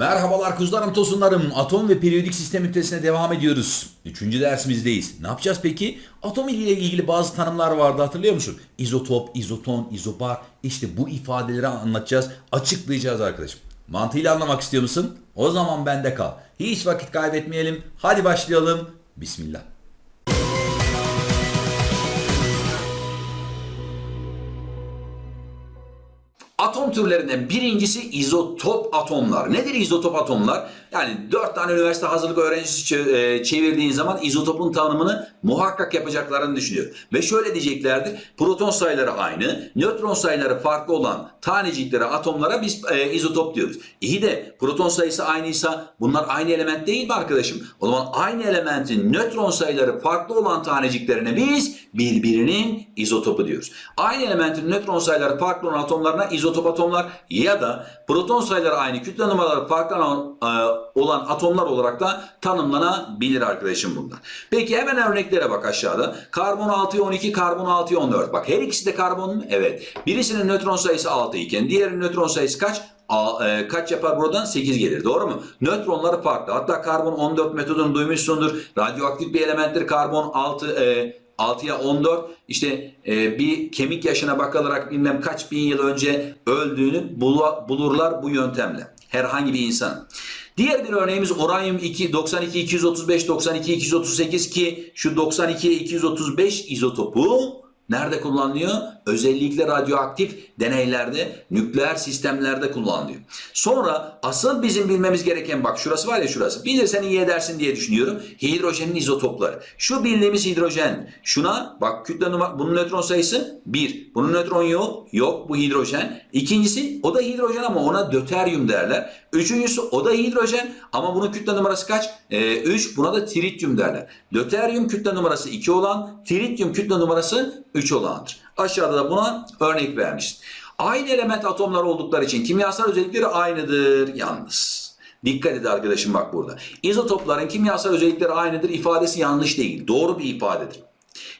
Merhabalar kuzularım tosunlarım. Atom ve periyodik sistem ünitesine devam ediyoruz. Üçüncü dersimizdeyiz. Ne yapacağız peki? Atom ile ilgili bazı tanımlar vardı hatırlıyor musun? İzotop, izoton, izobar. İşte bu ifadeleri anlatacağız, açıklayacağız arkadaşım. Mantığıyla anlamak istiyor musun? O zaman bende kal. Hiç vakit kaybetmeyelim. Hadi başlayalım. Bismillah. Atom türlerinden birincisi izotop atomlar. Nedir izotop atomlar? Yani dört tane üniversite hazırlık öğrencisi e, çevirdiğin zaman izotopun tanımını muhakkak yapacaklarını düşünüyor. Ve şöyle diyeceklerdir. Proton sayıları aynı, nötron sayıları farklı olan taneciklere, atomlara biz e, izotop diyoruz. İyi de proton sayısı aynıysa bunlar aynı element değil mi arkadaşım? O zaman aynı elementin nötron sayıları farklı olan taneciklerine biz birbirinin izotopu diyoruz. Aynı elementin nötron sayıları farklı olan atomlarına izotop atomlar ya da proton sayıları aynı kütle numaraları farklı e, olan atomlar olarak da tanımlanabilir arkadaşım bunlar. Peki hemen örneklere bak aşağıda. Karbon 6'ya 12, karbon 6'ya 14. Bak her ikisi de karbon mu? Evet. Birisinin nötron sayısı 6 iken diğerinin nötron sayısı kaç? A- e, kaç yapar buradan? 8 gelir. Doğru mu? Nötronları farklı. Hatta karbon 14 metodunu duymuşsundur. Radyoaktif bir elementtir. Karbon 6 e, 6'ya 14 işte e, bir kemik yaşına bakılarak bilmem kaç bin yıl önce öldüğünü bulu- bulurlar bu yöntemle. Herhangi bir insan. Diğer bir örneğimiz uranyum 2 92 235 92 238 ki şu 92 235 izotopu Nerede kullanılıyor? Özellikle radyoaktif deneylerde, nükleer sistemlerde kullanılıyor. Sonra asıl bizim bilmemiz gereken bak şurası var ya şurası. Bilirsen iyi edersin diye düşünüyorum. Hidrojenin izotopları. Şu bildiğimiz hidrojen. Şuna bak kütle numara bunun nötron sayısı 1. Bunun nötron yok. Yok bu hidrojen. İkincisi o da hidrojen ama ona döteryum derler. Üçüncüsü o da hidrojen ama bunun kütle numarası kaç? 3. Buna da trityum derler. Döteryum kütle numarası 2 olan, trityum kütle numarası 3 olandır. Aşağıda da buna örnek vermiştim. Aynı element atomlar oldukları için kimyasal özellikleri aynıdır yalnız. Dikkat et arkadaşım bak burada. İzotopların kimyasal özellikleri aynıdır ifadesi yanlış değil. Doğru bir ifadedir.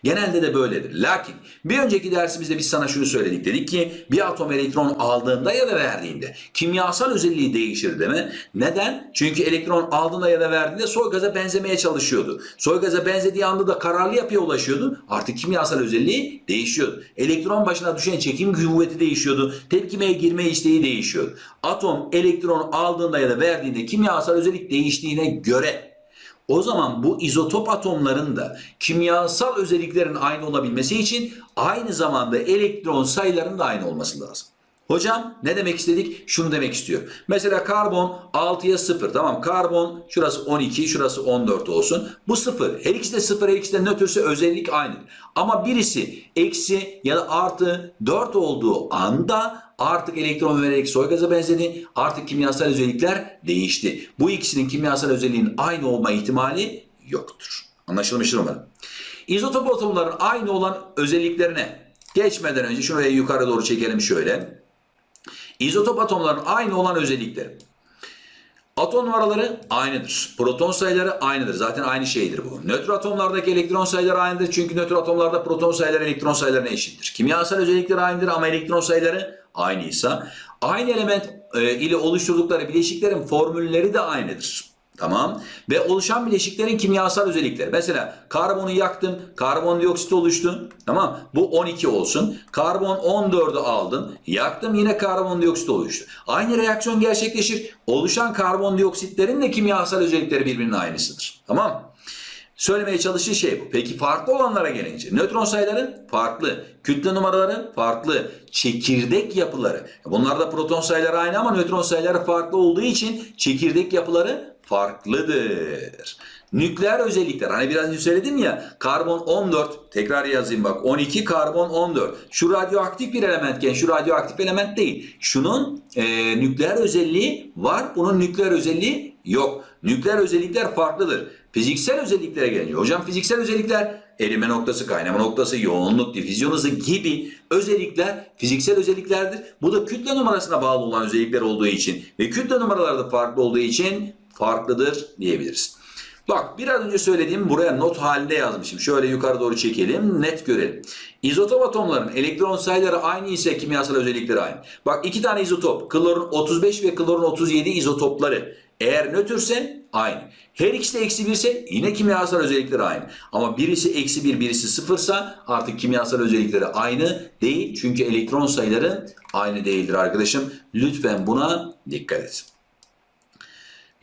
Genelde de böyledir. Lakin bir önceki dersimizde biz sana şunu söyledik. Dedik ki bir atom elektron aldığında ya da verdiğinde kimyasal özelliği değişir değil mi? Neden? Çünkü elektron aldığında ya da verdiğinde soy gaza benzemeye çalışıyordu. Soy gaza benzediği anda da kararlı yapıya ulaşıyordu. Artık kimyasal özelliği değişiyordu. Elektron başına düşen çekim kuvveti değişiyordu. Tepkimeye girme isteği değişiyordu. Atom elektron aldığında ya da verdiğinde kimyasal özellik değiştiğine göre o zaman bu izotop atomların da kimyasal özelliklerin aynı olabilmesi için aynı zamanda elektron sayılarının da aynı olması lazım. Hocam ne demek istedik? Şunu demek istiyor. Mesela karbon 6'ya 0 tamam karbon şurası 12 şurası 14 olsun. Bu 0 her ikisi de 0 her ikisi de nötrse özellik aynı. Ama birisi eksi ya da artı 4 olduğu anda artık elektron vererek soy gaza benzedi. Artık kimyasal özellikler değişti. Bu ikisinin kimyasal özelliğinin aynı olma ihtimali yoktur. Anlaşılmıştır umarım. İzotop atomların aynı olan özelliklerine geçmeden önce şuraya yukarı doğru çekelim şöyle. İzotop atomların aynı olan özellikleri. Atom numaraları aynıdır. Proton sayıları aynıdır. Zaten aynı şeydir bu. Nötr atomlardaki elektron sayıları aynıdır. Çünkü nötr atomlarda proton sayıları elektron sayılarına eşittir. Kimyasal özellikleri aynıdır ama elektron sayıları aynıysa aynı element e, ile oluşturdukları bileşiklerin formülleri de aynıdır. Tamam. Ve oluşan bileşiklerin kimyasal özellikleri. Mesela karbonu yaktım, karbondioksit oluştu. Tamam. Bu 12 olsun. Karbon 14'ü aldım. Yaktım yine karbondioksit oluştu. Aynı reaksiyon gerçekleşir. Oluşan karbondioksitlerin de kimyasal özellikleri birbirinin aynısıdır. Tamam. Söylemeye çalıştığı şey bu. Peki farklı olanlara gelince nötron sayıları farklı, kütle numaraları farklı, çekirdek yapıları. Bunlarda proton sayıları aynı ama nötron sayıları farklı olduğu için çekirdek yapıları farklıdır. Nükleer özellikler hani biraz önce söyledim ya karbon 14 tekrar yazayım bak 12 karbon 14 şu radyoaktif bir elementken şu radyoaktif element değil. Şunun e, nükleer özelliği var bunun nükleer özelliği yok. Nükleer özellikler farklıdır. Fiziksel özelliklere gelince hocam fiziksel özellikler erime noktası, kaynama noktası, yoğunluk, difüzyon hızı gibi özellikler fiziksel özelliklerdir. Bu da kütle numarasına bağlı olan özellikler olduğu için ve kütle numaraları da farklı olduğu için farklıdır diyebiliriz. Bak biraz önce söylediğim buraya not halinde yazmışım. Şöyle yukarı doğru çekelim net görelim. İzotop atomların elektron sayıları aynı ise kimyasal özellikleri aynı. Bak iki tane izotop klorun 35 ve klorun 37 izotopları eğer nötrse aynı. Her ikisi de eksi 1 ise yine kimyasal özellikleri aynı. Ama birisi eksi 1 birisi sıfırsa artık kimyasal özellikleri aynı değil. Çünkü elektron sayıları aynı değildir arkadaşım. Lütfen buna dikkat et.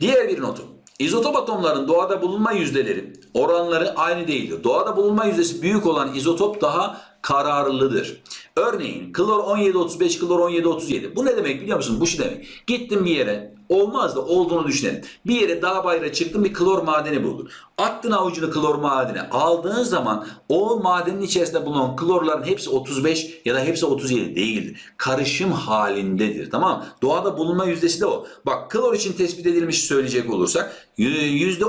Diğer bir notum. İzotop atomların doğada bulunma yüzdeleri, oranları aynı değildir. Doğada bulunma yüzdesi büyük olan izotop daha kararlıdır. Örneğin klor 1735, klor 1737. Bu ne demek biliyor musun? Bu şu demek. Gittin bir yere, olmaz da olduğunu düşünelim. Bir yere dağ bayıra çıktın bir klor madeni buldun. Attın avucunu klor madene. Aldığın zaman o madenin içerisinde bulunan klorların hepsi 35 ya da hepsi 37 değildir. Karışım halindedir. Tamam mı? Doğada bulunma yüzdesi de o. Bak klor için tespit edilmiş söyleyecek olursak yüzde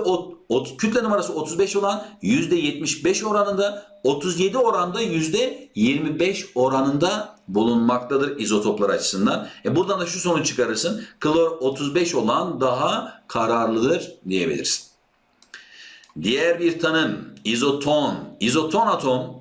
kütle numarası 35 olan yüzde 75 oranında 37 oranda yüzde 25 oranında bulunmaktadır izotoplar açısından. E buradan da şu sonuç çıkarırsın. Klor 35 olan daha kararlıdır diyebilirsin. Diğer bir tanım izoton. İzoton atom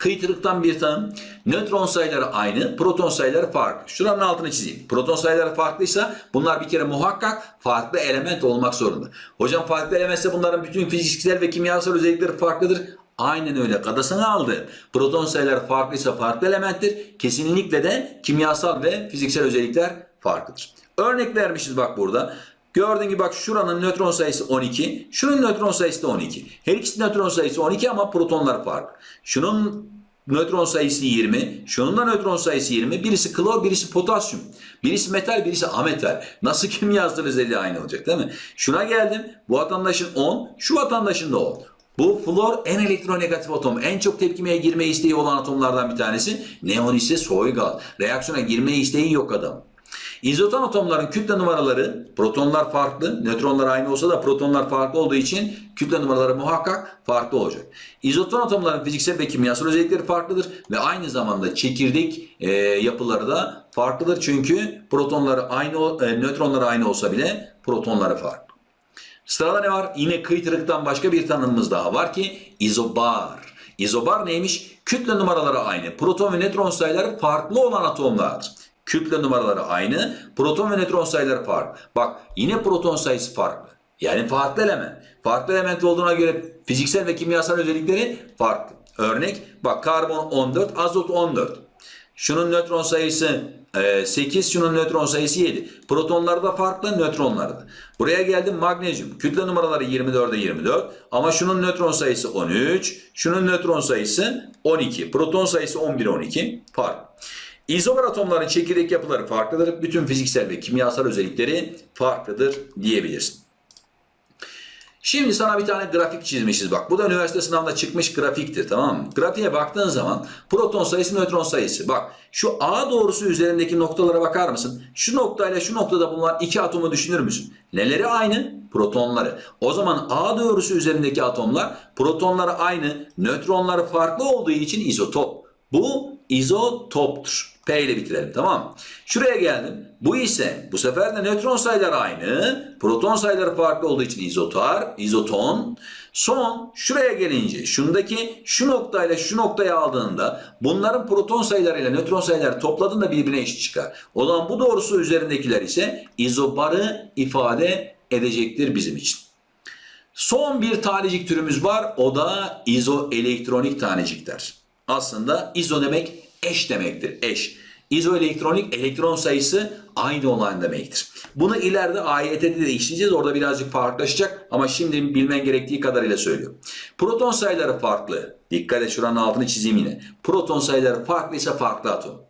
kıytırıktan bir tanım. Nötron sayıları aynı, proton sayıları farklı. Şuranın altını çizeyim. Proton sayıları farklıysa bunlar bir kere muhakkak farklı element olmak zorunda. Hocam farklı elementse bunların bütün fiziksel ve kimyasal özellikleri farklıdır. Aynen öyle. Kadasını aldı. Proton sayıları farklıysa farklı elementtir. Kesinlikle de kimyasal ve fiziksel özellikler farklıdır. Örnek vermişiz bak burada. Gördüğün gibi bak şuranın nötron sayısı 12. Şunun nötron sayısı da 12. Her ikisi nötron sayısı 12 ama protonlar farklı. Şunun nötron sayısı 20. Şunun da nötron sayısı 20. Birisi klor, birisi potasyum. Birisi metal, birisi ametal. Nasıl kimyasal özelliği aynı olacak değil mi? Şuna geldim. Bu vatandaşın 10, şu vatandaşın da 10. Bu flor en elektronegatif atom. En çok tepkimeye girme isteği olan atomlardan bir tanesi. Neon ise soy gaz. Reaksiyona girme isteği yok adam. İzoton atomların kütle numaraları protonlar farklı, nötronlar aynı olsa da protonlar farklı olduğu için kütle numaraları muhakkak farklı olacak. İzoton atomların fiziksel ve kimyasal özellikleri farklıdır ve aynı zamanda çekirdek e, yapıları da farklıdır. Çünkü protonları aynı, e, nötronları aynı olsa bile protonları farklı. Sırada ne var? Yine kıytırıktan başka bir tanımımız daha var ki izobar. İzobar neymiş? Kütle numaraları aynı. Proton ve nötron sayıları farklı olan atomlardır. Kütle numaraları aynı. Proton ve nötron sayıları farklı. Bak yine proton sayısı farklı. Yani farklı element. Farklı element olduğuna göre fiziksel ve kimyasal özellikleri farklı. Örnek bak karbon 14, azot 14. Şunun nötron sayısı 8, şunun nötron sayısı 7. Protonları da farklı, nötronları da. Buraya geldim magnezyum. Kütle numaraları 24'e 24 ama şunun nötron sayısı 13, şunun nötron sayısı 12. Proton sayısı 11 12 farklı. İzomer atomların çekirdek yapıları farklıdır. Bütün fiziksel ve kimyasal özellikleri farklıdır diyebilirsin. Şimdi sana bir tane grafik çizmişiz bak. Bu da üniversite sınavında çıkmış grafiktir tamam mı? Grafiğe baktığın zaman proton sayısı, nötron sayısı. Bak şu A doğrusu üzerindeki noktalara bakar mısın? Şu noktayla şu noktada bulunan iki atomu düşünür müsün? Neleri aynı? Protonları. O zaman A doğrusu üzerindeki atomlar protonları aynı, nötronları farklı olduğu için izotop. Bu izotoptur. P ile bitirelim tamam? Şuraya geldim. Bu ise bu sefer de nötron sayıları aynı. Proton sayıları farklı olduğu için izotar, izoton. Son şuraya gelince şundaki şu noktayla şu noktayı aldığında bunların proton sayılarıyla nötron sayıları topladığında birbirine eşit çıkar. O zaman bu doğrusu üzerindekiler ise izobarı ifade edecektir bizim için. Son bir tanecik türümüz var. O da izoelektronik tanecikler. Aslında izo demek eş demektir. Eş. İzoelektronik elektron sayısı aynı olan demektir. Bunu ileride AYT'de de işleyeceğiz. Orada birazcık farklılaşacak ama şimdi bilmen gerektiği kadarıyla söylüyorum. Proton sayıları farklı. Dikkat et şuranın altını çizeyim yine. Proton sayıları farklıysa farklı atom.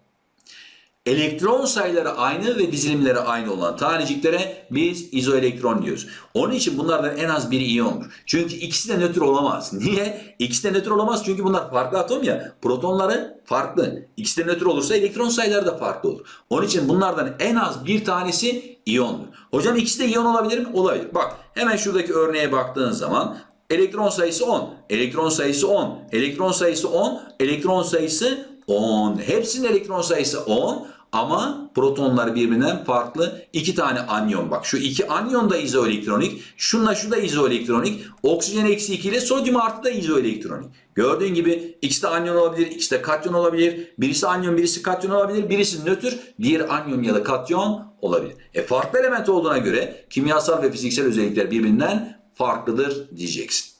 Elektron sayıları aynı ve dizilimleri aynı olan taneciklere biz izoelektron diyoruz. Onun için bunlardan en az biri iyondur. Çünkü ikisi de nötr olamaz. Niye? İkisi de nötr olamaz çünkü bunlar farklı atom ya. Protonları farklı. İkisi de nötr olursa elektron sayıları da farklı olur. Onun için bunlardan en az bir tanesi iyondur. Hocam ikisi de iyon olabilir mi? Olabilir. Bak hemen şuradaki örneğe baktığın zaman elektron sayısı 10, elektron sayısı 10, elektron sayısı 10, elektron sayısı 10. Hepsinin elektron sayısı 10 ama protonlar birbirinden farklı. İki tane anyon bak. Şu iki anyon da izoelektronik. Şunla şu da izoelektronik. Oksijen eksi 2 ile sodyum artı da izoelektronik. Gördüğün gibi ikisi de anyon olabilir, ikisi de katyon olabilir. Birisi anyon, birisi katyon olabilir. Birisi nötr, diğeri anyon ya da katyon olabilir. E farklı element olduğuna göre kimyasal ve fiziksel özellikler birbirinden farklıdır diyeceksin.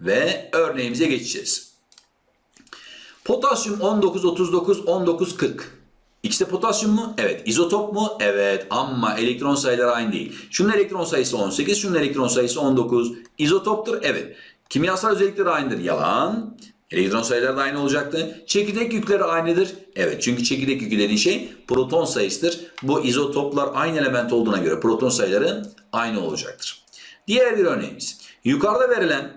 Ve örneğimize geçeceğiz. Potasyum 19, 39, 19, 40. İkisi de potasyum mu? Evet. İzotop mu? Evet. Ama elektron sayıları aynı değil. Şunun elektron sayısı 18, şunun elektron sayısı 19. İzotoptur? Evet. Kimyasal özellikleri aynıdır. Yalan. Elektron sayıları da aynı olacaktı. Çekirdek yükleri aynıdır. Evet çünkü çekirdek yükü dediğin şey proton sayısıdır. Bu izotoplar aynı element olduğuna göre proton sayıları aynı olacaktır. Diğer bir örneğimiz. Yukarıda verilen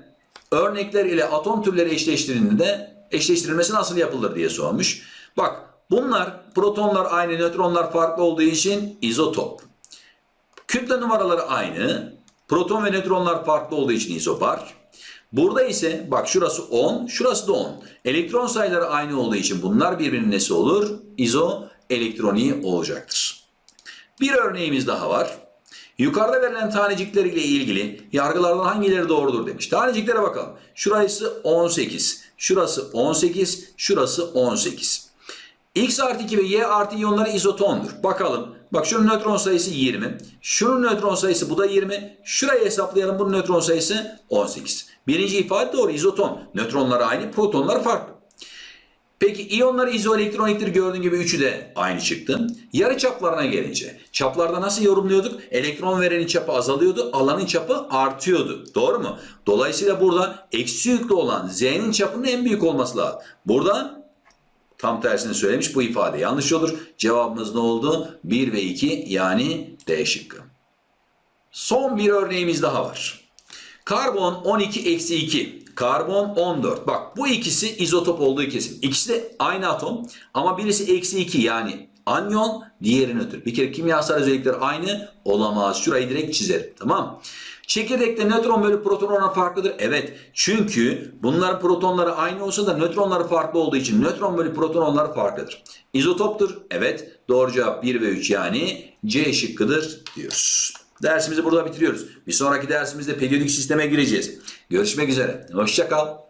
örnekler ile atom türleri eşleştirildiğinde eşleştirilmesi nasıl yapılır diye sormuş. Bak bunlar protonlar aynı nötronlar farklı olduğu için izotop. Kütle numaraları aynı. Proton ve nötronlar farklı olduğu için izobar. Burada ise bak şurası 10, şurası da 10. Elektron sayıları aynı olduğu için bunlar birbirinin nesi olur? İzo elektroniği olacaktır. Bir örneğimiz daha var. Yukarıda verilen tanecikler ile ilgili yargılardan hangileri doğrudur demiş. Taneciklere bakalım. Şurası 18, şurası 18, şurası 18. X artı 2 ve Y artı iyonları izotondur. Bakalım. Bak şunun nötron sayısı 20. Şunun nötron sayısı bu da 20. Şurayı hesaplayalım. Bunun nötron sayısı 18. Birinci ifade doğru. İzoton. Nötronlar aynı, protonlar farklı. Peki iyonlar izoelektroniktir gördüğün gibi üçü de aynı çıktı. Yarı çaplarına gelince çaplarda nasıl yorumluyorduk? Elektron verenin çapı azalıyordu, alanın çapı artıyordu. Doğru mu? Dolayısıyla burada eksi yüklü olan Z'nin çapının en büyük olması lazım. Burada tam tersini söylemiş bu ifade yanlış olur. Cevabımız ne oldu? 1 ve 2 yani D şıkkı. Son bir örneğimiz daha var. Karbon 12 eksi 2. Karbon 14. Bak bu ikisi izotop olduğu kesin. İkisi de aynı atom ama birisi eksi 2 yani anyon diğeri nötr. Bir kere kimyasal özellikler aynı olamaz. Şurayı direkt çizerim tamam Çekirdekte nötron bölü proton oranı farklıdır. Evet çünkü bunların protonları aynı olsa da nötronları farklı olduğu için nötron bölü proton oranları farklıdır. İzotoptur. Evet doğru cevap 1 ve 3 yani C şıkkıdır diyoruz. Dersimizi burada bitiriyoruz. Bir sonraki dersimizde periyodik sisteme gireceğiz. Görüşmek üzere. Hoşçakal.